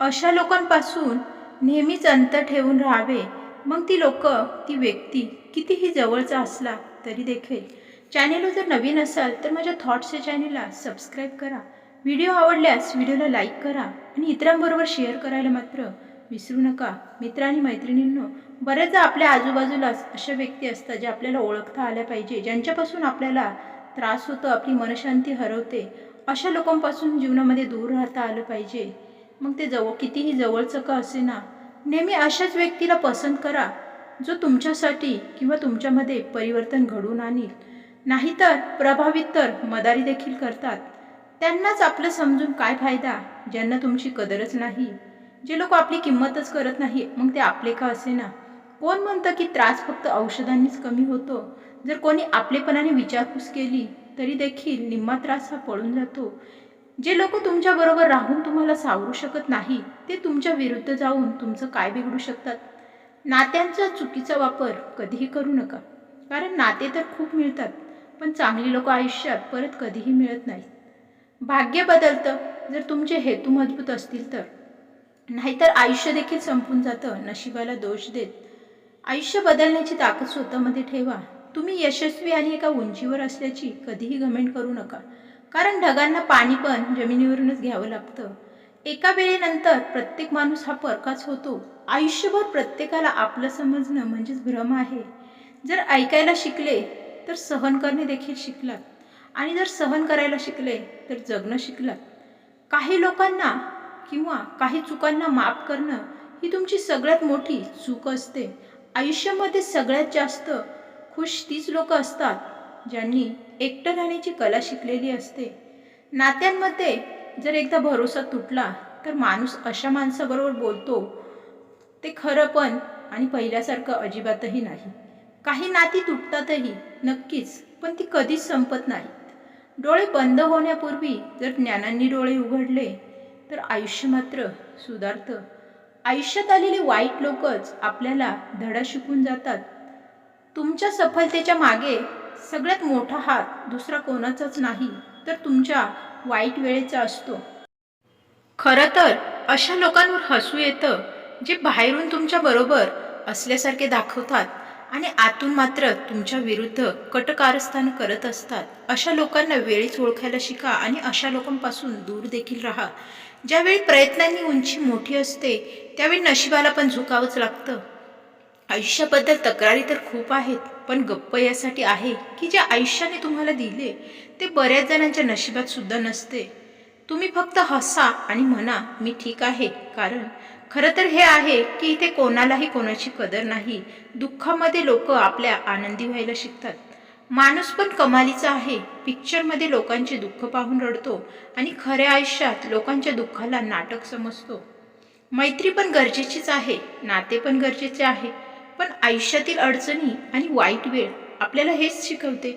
अशा लोकांपासून नेहमीच अंतर ठेवून राहावे. मग ती लोक ती व्यक्ती कितीही जवळचा असला तरी देखील. चॅनेलवर जर नवीन असाल तर माझ्या थॉट्स या चॅनेलला सबस्क्राईब करा. व्हिडिओ आवडल्यास व्हिडिओला लाईक करा आणि इतरांबरोबर शेअर करायला मात्र विसरू नका. मित्र आणि मैत्रिणींनो बऱ्याचदा आपल्या आजूबाजूलाच अशा व्यक्ती असतात ज्या आपल्याला ओळखता आल्या पाहिजे ज्यांच्यापासून आपल्याला त्रास होतो आपली मनशांती हरवते. अशा लोकांपासून जीवनामध्ये दूर राहता आलं पाहिजे. मग ते जवळ कितीही जवळचं का असेना नेहमी अशाच व्यक्तीला पसंत करा जो तुमच्यासाठी किंवा तुमच्यामध्ये परिवर्तन घडून आणील. नाहीतर प्रभावित तर मदारी देखील करतात. त्यांनाच आपलं समजून काय फायदा ज्यांना तुमची कदरच नाही. जे लोक आपली किंमतच करत नाही मग ते आपले का असेना? कोण म्हणतं की त्रास फक्त औषधांनीच कमी होतो? जर कोणी आपलेपणाने विचारपूस केली तरी देखील निम्मा त्रास हा पळून जातो. जे लोक तुमच्याबरोबर राहून तुम्हाला सावरू शकत नाही ते तुमच्या विरुद्ध जाऊन तुमचं काय बिघडू शकतात? नात्यांचा चुकीचा वापर कधीही करू नका. कारण नाते तर खूप मिळतात पण चांगली लोक आयुष्यात परत कधीही मिळत नाहीत. भाग्य बदलतं जर तुमचे हेतू मजबूत असतील तर. नाहीतर आयुष्य देखील संपून जातं नशिबाला दोष देत. आयुष्य बदलण्याची ताकद स्वतःमध्ये ठेवा. तुम्ही यशस्वी आणि एका उंचीवर असल्याची कधीही घमेंट करू नका. कारण ढगांना पाणी पण जमिनीवरूनच घ्यावं लागतं. एका वेळेनंतर प्रत्येक माणूस हा परकाच होतो. आयुष्यभर प्रत्येकाला आपलं समजणं म्हणजेच भ्रम आहे. जर ऐकायला शिकले तर सहन करणे देखील शिकलात. आणि जर सहन करायला शिकले तर जगणं शिकलात. काही लोकांना किंवा काही चुकांना माफ करणं ही तुमची सगळ्यात मोठी चूक असते. आयुष्यामध्ये सगळ्यात जास्त खुश तीच लोक असतात ज्यांनी एकटं राहण्याची कला शिकलेली असते. नात्यांमध्ये जर एकदा भरोसा तुटला तर माणूस अशा माणसाबरोबर बोलतो ते खरं पण आणि पहिल्यासारखं अजिबातही नाही. काही नाती तुटतातही नक्कीच पण ती कधीच संपत नाहीत. डोळे बंद होण्यापूर्वी जर ज्ञानांनी डोळे उघडले तर आयुष्य मात्र सुधारतं. आयुष्यात आलेले वाईट लोकच आपल्याला धडा शिकून जातात. तुमच्या सफलतेच्या मागे सगळ्यात मोठा हात दुसरा कोणाचाच नाही तर तुमच्या वाईट वेळेचा असतो. खरं तर अशा लोकांवर हसू येतं जे बाहेरून तुमच्या बरोबर असल्यासारखे दाखवतात आणि आतून मात्र तुमच्या विरुद्ध कटकारस्थान करत असतात. अशा लोकांना वेळीच ओळखायला शिका आणि अशा लोकांपासून दूर देखील राहा. ज्यावेळी प्रयत्नांनी उंची मोठी असते त्यावेळी नशिबाला पण झुकावंच लागतं. आयुष्याबद्दल तक्रारी तर खूप आहेत. पण गप्प यासाठी आहे की जे आयुष्याने तुम्हाला दिले ते बऱ्याच जणांच्या नशिबात सुद्धा नसते. तुम्ही फक्त हसा आणि म्हणा मी ठीक आहे. कारण खरं तर हे आहे की इथे कोणालाही कोणाची कदर नाही. दुःखामध्ये लोक आपल्या आनंदी व्हायला शिकतात. माणूस पण कमालीचा आहे. पिक्चरमध्ये लोकांचे दुःख पाहून रडतो आणि खऱ्या आयुष्यात लोकांच्या दुःखाला नाटक समजतो. मैत्री पण गरजेचीच आहे नाते पण गरजेचे आहे. पण आयुष्यातील अडचणी आणि वाईट वेळ आपल्याला हेच शिकवते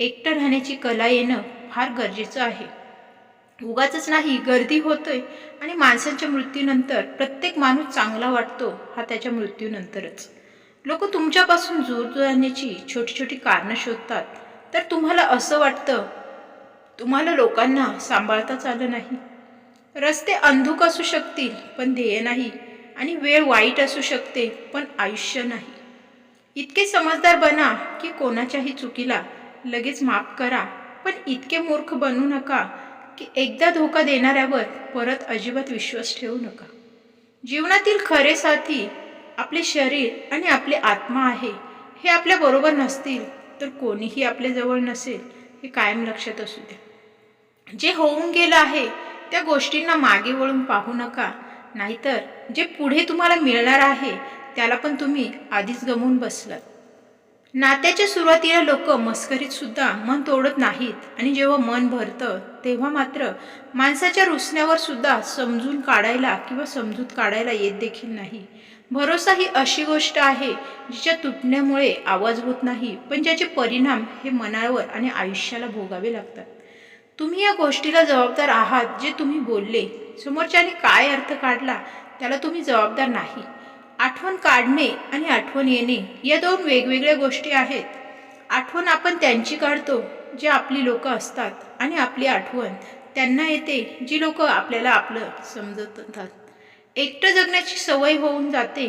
एकटं राहण्याची कला येणं फार गरजेचं आहे. उगाच नाही गर्दी होतोय आणि माणसांच्या मृत्यूनंतर प्रत्येक माणूस चांगला वाटतो हा त्याच्या मृत्यूनंतरच. लोक तुमच्यापासून दूर जाण्याची छोटी छोटी कारणं शोधतात. तर तुम्हाला असं वाटतं तुम्हाला लोकांना सांभाळताच आलं नाही. रस्ते अंधुक असू शकतील पण ध्येय नाही. आणि वेळ वाईट असू शकते पण आयुष्य नाही. इतके समजदार बना की कोणाच्याही चुकीला लगेच माफ करा पण इतके मूर्ख बनू नका की एकदा धोका देणाऱ्यावर परत अजिबात विश्वास ठेवू नका. जीवनातील खरे साथी आपले शरीर आणि आपले आत्मा आहे हे आपल्या बरोबर नसतील तर कोणीही आपल्याजवळ नसेल हे कायम लक्षात असू द्या. जे होऊन गेलं आहे त्या गोष्टींना मागे वळून पाहू नका नाहीतर जे पुढे तुम्हाला मिळणार आहे त्याला पण तुम्ही आधीच गमवून बसलात. नात्याच्या सुरुवातीला लोक मस्करीत सुद्धा मन तोडत नाहीत आणि जेव्हा मन भरतं तेव्हा मात्र माणसाच्या रुसण्यावर सुद्धा समजून काढायला किंवा समजूत काढायला येत देखील नाही. भरोसा ही अशी गोष्ट आहे जिच्या तुटण्यामुळे आवाज होत नाही पण ज्याचे परिणाम हे मनावर आणि आयुष्याला भोगावे लागतात. तुम्ही या गोष्टीला जबाबदार आहात जे तुम्ही बोलले समोरच्याने काय अर्थ काढला त्याला तुम्ही जबाबदार नाही. आठवण काढणे आणि आठवण येणे या दोन वेगवेगळ्या गोष्टी आहेत. आठवण आपण त्यांची काढतो जे आपली लोक असतात आणि आपली आठवण. त्यांना येते जी लोक आपल्याला आपलं समजतात. एकटं जगण्याची सवय होऊन जाते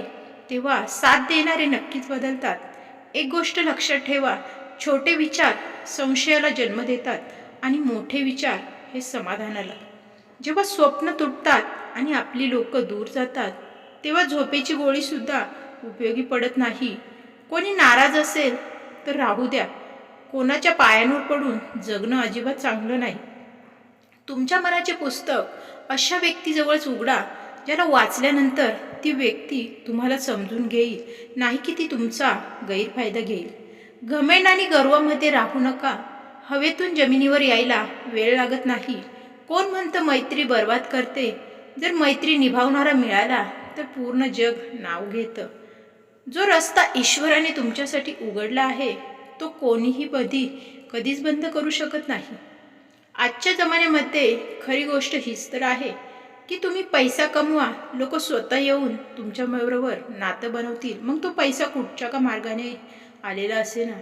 तेव्हा साथ देणारे नक्कीच बदलतात. एक गोष्ट लक्षात ठेवा छोटे विचार संशयाला जन्म देतात आणि मोठे विचार हे समाधानाला जेव्हा स्वप्न तुटतात आणि आपली लोक दूर जातात तेव्हा झोपेची गोळीसुद्धा उपयोगी पडत नाही. कोणी नाराज असेल तर राहू द्या. कोणाच्या पायांवर पडून जगणं अजिबात चांगलं नाही. तुमच्या मनाचे पुस्तक अशा व्यक्तीजवळच उघडा ज्याला वाचल्यानंतर ती व्यक्ती तुम्हाला समजून घेईल नाही की ती तुमचा गैरफायदा घेईल. घमेंड आणि गर्वामध्ये राहू नका. हवेतून जमिनीवर यायला वेळ लागत नाही. कोण म्हणतं मैत्री बर्बाद करते? जर मैत्री निभावणारा मिळाला तर पूर्ण जग नाव घेतं. जो रस्ता ईश्वराने तुमच्यासाठी उघडला आहे तो कोणीही कधी कधीच बंद करू शकत नाही. आजच्या जमान्यामध्ये खरी गोष्ट हीच तर आहे की तुम्ही पैसा कमवा लोक स्वतः येऊन तुमच्याबरोबर नातं बनवतील. मग तो पैसा कुठच्या का मार्गाने आलेला असे ना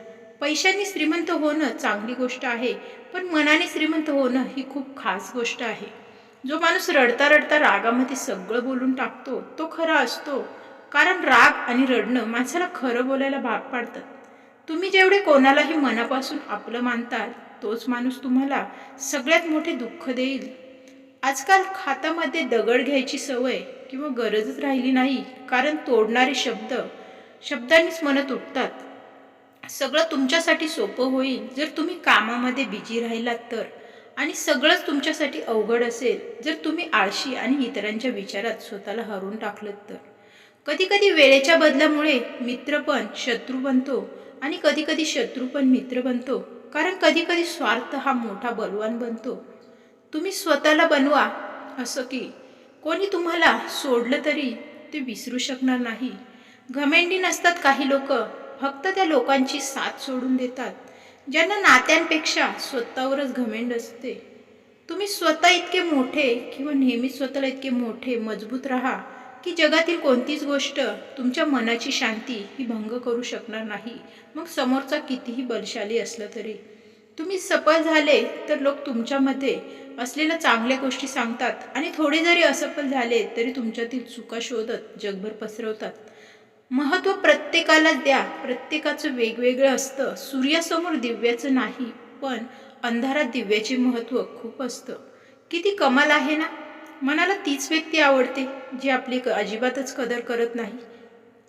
पैशांनी श्रीमंत होणं चांगली गोष्ट आहे पण मनाने श्रीमंत होणं ही खूप खास गोष्ट आहे. जो माणूस रडता रडता रागामध्ये सगळं बोलून टाकतो तो खरा असतो. कारण राग आणि रडणं माणसाला खरं बोलायला भाग पाडतात. तुम्ही जेवढे कोणालाही मनापासून आपलं मानताल तोच माणूस तुम्हाला सगळ्यात मोठे दुःख देईल. आजकाल खातामध्ये दगड घ्यायची सवय किंवा गरजच राहिली नाही कारण तोडणारे शब्द शब्दांनीच मनं तुटतात सगळं तुमच्यासाठी सोपं होईल. जर तुम्ही कामामध्ये बिझी राहिलात तर. आणि सगळंच तुमच्यासाठी अवघड असेल जर तुम्ही आळशी आणि इतरांच्या विचारात स्वतःला हरवून टाकलं तर. कधीकधी वेळेच्या बदलामुळे मित्र पण शत्रू बनतो आणि कधी कधी शत्रू पण मित्र बनतो. कारण कधी कधी स्वार्थ हा मोठा बलवान बनतो. तुम्ही स्वतःला बनवा असं की कोणी तुम्हाला सोडलं तरी ते विसरू शकणार नाही. घमेंडी नसतात काही लोक. फक्त त्या लोकांची साथ सोडून देतात. ज्यांना नात्यांपेक्षा स्वतःवरच घमेंड असते. तुम्ही स्वतः इतके मोठे किंवा नेहमीच स्वतःला इतके मोठे मजबूत राहा की जगातील कोणतीच गोष्ट तुमच्या मनाची शांती ही भंग करू शकणार नाही. मग समोरचा कितीही बलशाली असलं तरी. तुम्ही सफल झाले तर लोक तुमच्यामध्ये असलेल्या चांगल्या गोष्टी सांगतात आणि थोडे जरी असफल झाले तरी तुमच्यातील चुका शोधत जगभर पसरवतात. महत्त्व प्रत्येकाला द्या. प्रत्येकाचं वेगवेगळं असतं. सूर्यासमोर दिव्याचं नाही पण अंधारात दिव्याचे महत्त्व खूप असतं. किती कमाल आहे ना? मनाला तीच व्यक्ती आवडते जी आपली क अजिबातच कदर करत नाही.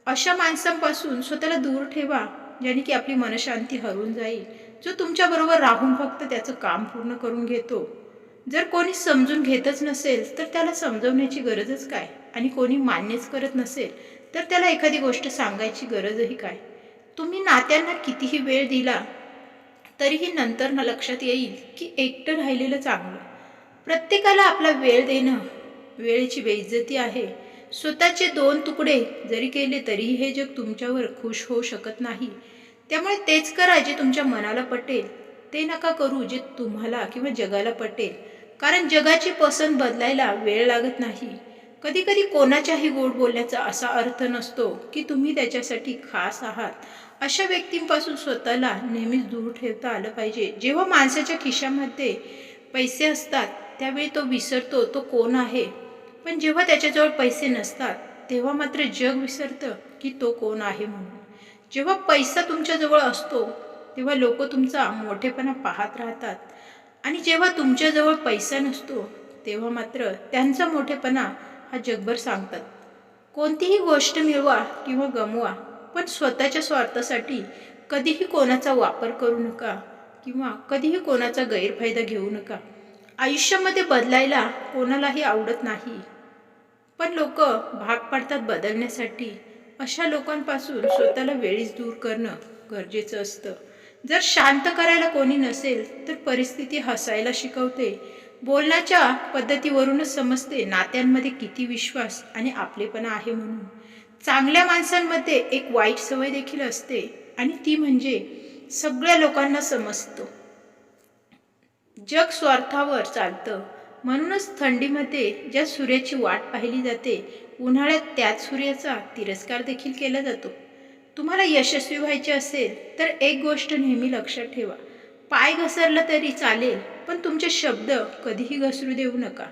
अशा माणसांपासून स्वतःला दूर ठेवा ज्याने की आपली मनशांती हरवून जाईल. जो तुमच्याबरोबर राहून फक्त त्याचं काम पूर्ण करून घेतो. जर कोणी समजून घेतच नसेल तर त्याला समजवण्याची गरजच काय? आणि कोणी मान्यच करत नसेल तर त्याला एखादी गोष्ट सांगायची गरजही काय? तुम्ही नात्यांना कितीही वेळ दिला तरीही नंतर ना लक्षात येईल की एकटं राहिलेलं चांगलं. प्रत्येकाला आपला वेळ देणं वेळेची बेइज्जती आहे. स्वतःचे दोन तुकडे जरी केले तरीही हे जग तुमच्यावर खुश होऊ शकत नाही. त्यामुळे तेच करा जे तुमच्या मनाला पटेल. ते नका करू जे तुम्हाला किंवा जगाला पटेल. कारण जगाची पसंत बदलायला वेळ लागत नाही. कधी कधी कोणाच्याही गोड बोलण्याचा असा अर्थ नसतो की तुम्ही त्याच्यासाठी खास आहात. अशा व्यक्तींपासून स्वतःला नेहमीच दूर ठेवता आलं पाहिजे. जेव्हा माणसाच्या खिशामध्ये पैसे असतात त्यावेळी तो विसरतो तो कोण आहे? पण जेव्हा त्याच्याजवळ पैसे नसतात तेव्हा मात्र जग विसरतं की तो कोण आहे म्हणून. जेव्हा पैसा तुमच्याजवळ असतो तेव्हा लोक तुमचा मोठेपणा पाहत राहतात. आणि जेव्हा तुमच्याजवळ पैसा नसतो तेव्हा मात्र त्यांचा मोठेपणा हा जगभर सांगतात. कोणतीही गोष्ट मिळवा किंवा गमवा पण स्वतःच्या स्वार्थासाठी कधीही कोणाचा वापर करू नका किंवा कधीही कोणाचा गैरफायदा घेऊ नका. आयुष्यामध्ये बदलायला कोणालाही आवडत नाही. पण लोक भाग पाडतात बदलण्यासाठी. अशा लोकांपासून स्वतःला वेळीच दूर करणं गरजेचं असतं. जर शांत करायला कोणी नसेल तर परिस्थिती हसायला शिकवते बोलण्याच्या पद्धतीवरूनच समजते नात्यांमध्ये किती विश्वास आणि आपलेपणा आहे म्हणून. चांगल्या माणसांमध्ये एक वाईट सवय देखील असते आणि ती म्हणजे सगळ्या लोकांना समजतो. जग स्वार्थावर चालतं. म्हणूनच थंडीमध्ये ज्या सूर्याची वाट पाहिली जाते उन्हाळ्यात त्याच सूर्याचा तिरस्कार देखील केला जातो. तुम्हाला यशस्वी व्हायचे असेल तर एक गोष्ट नेहमी लक्षात ठेवा. पाय घसरला तरी चालेल पण तुमचे शब्द कधीही घसरू देऊ नका.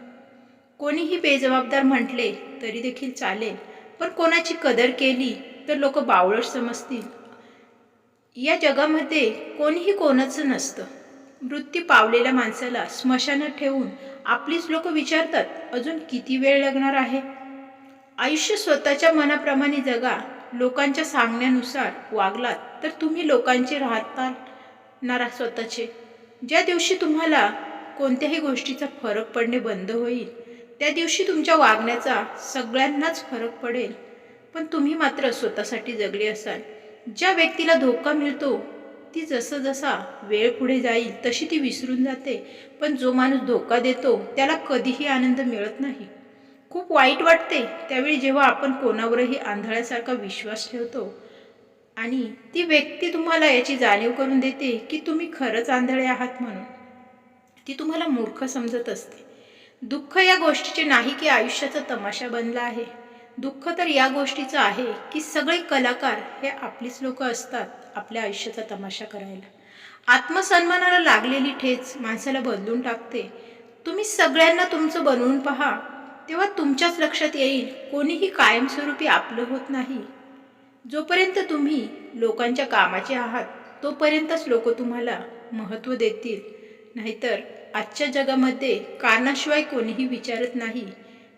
कोणीही बेजबाबदार म्हटले तरी देखील चालेल पण कोणाची कदर केली तर लोक बावळट समजतील. या जगामध्ये कोणीही कोणाचं नसतं. मृत्यू पावलेल्या माणसाला स्मशानात ठेवून आपलीच लोक विचारतात अजून किती वेळ लागणार आहे? आयुष्य स्वतःच्या मनाप्रमाणे जगा लोकांच्या सांगण्यानुसार वागलात तर तुम्ही लोकांचे राहताल. नारा स्वतःचे. ज्या दिवशी तुम्हाला कोणत्याही गोष्टीचा फरक पडणे बंद होईल त्या दिवशी तुमच्या वागण्याचा सगळ्यांनाच फरक पडेल. पण तुम्ही मात्र स्वतःसाठी जगले असाल. ज्या व्यक्तीला धोका मिळतो ती जसं जसा वेळ पुढे जाईल तशी ती विसरून जाते. पण जो माणूस धोका देतो त्याला कधीही आनंद मिळत नाही. खूप वाईट वाटते त्यावेळी जेव्हा आपण कोणावरही आंधळ्यासारखा विश्वास ठेवतो. आणि ती व्यक्ती तुम्हाला याची जाणीव करून देते की तुम्ही खरंच आंधळे आहात म्हणून. ती तुम्हाला मूर्ख समजत असते. दुःख या गोष्टीचे नाही की आयुष्याचा तमाशा बनला आहे. दुःख तर या गोष्टीचं आहे की सगळे कलाकार हे आपलीच लोक असतात आपल्या आयुष्याचा तमाशा करायला. आत्मसन्मानाला लागलेली ठेच माणसाला बदलून टाकते. तुम्ही सगळ्यांना तुमचं बनवून पहा. तेव्हा तुमच्याच लक्षात येईल कोणीही कायमस्वरूपी आपलं होत नाही. जोपर्यंत तुम्ही लोकांच्या कामाचे आहात तोपर्यंतच लोक तुम्हाला महत्त्व देतील. नाहीतर आजच्या जगामध्ये कारणाशिवाय कोणीही विचारत नाही.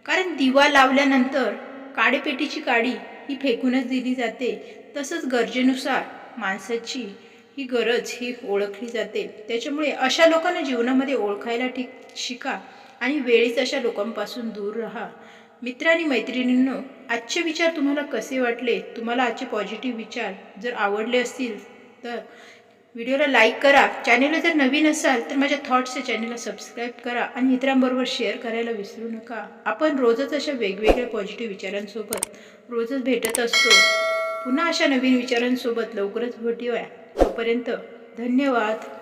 कारण दिवा लावल्यानंतर काडेपेटीची काडी ही फेकूनच दिली जाते. तसंच गरजेनुसार माणसाची ही गरज ही ओळखली जाते. त्याच्यामुळे अशा लोकांना जीवनामध्ये ओळखायला ठीक शिका आणि वेळीच अशा लोकांपासून दूर राहा. मित्र आणि मैत्रिणींनो आजचे विचार तुम्हाला कसे वाटले? तुम्हाला आजचे पॉझिटिव्ह विचार जर आवडले असतील तर व्हिडिओला लाईक करा. चॅनेलला जर नवीन असाल तर माझ्या थॉट्स या चॅनेलला सबस्क्राईब करा आणि इतरांबरोबर शेअर करायला विसरू नका. आपण रोजच अशा वेगवेगळ्या पॉझिटिव्ह विचारांसोबत रोजच भेटत असतो. पुन्हा अशा नवीन विचारांसोबत लवकरच भेटूया. तोपर्यंत धन्यवाद.